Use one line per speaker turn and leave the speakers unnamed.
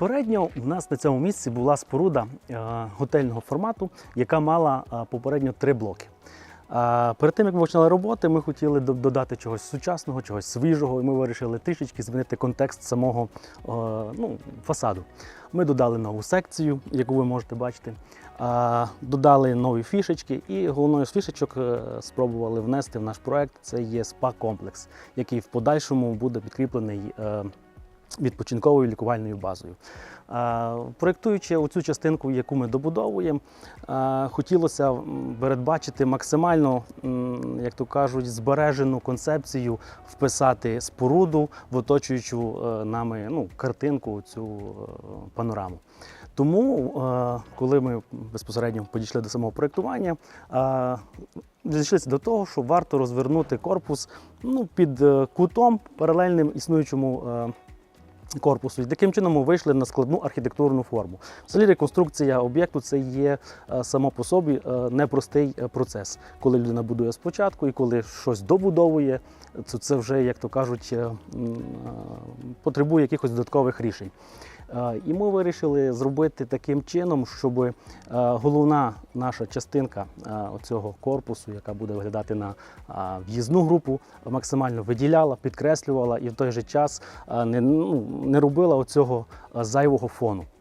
Попередньо у нас на цьому місці була споруда е, готельного формату, яка мала е, попередньо три блоки. Е, Перед тим як ми починали роботи, ми хотіли додати чогось сучасного, чогось свіжого, і ми вирішили трішечки змінити контекст самого ну, фасаду. Ми додали нову секцію, яку ви можете бачити. Додали нові фішечки, і головною з фішечок спробували внести в наш проект. Це є спа-комплекс, який в подальшому буде підкріплений відпочинковою лікувальною базою. Проєктуючи оцю частинку, яку ми добудовуємо, хотілося передбачити максимально, як то кажуть, збережену концепцію вписати споруду в оточуючу е, нами ну, картинку, цю е, панораму. Тому, е, коли ми безпосередньо підійшли до самого проєктування, зійшлися до того, що варто розвернути корпус ну, під кутом паралельним існуючому. Корпусу і таким чином ми вийшли на складну архітектурну форму. Взагалі реконструкція об'єкту це є е, само по собі е, непростий е, процес. Коли людина будує спочатку і коли щось добудовує, це вже, як то кажуть, потребує якихось додаткових рішень. І ми вирішили зробити таким чином, щоб е, головна наша частинка е, цього корпусу, яка буде виглядати на в'їзну групу, максимально виділяла, підкреслювала і в той же час е, не, ну, не робила оцього зайвого фону.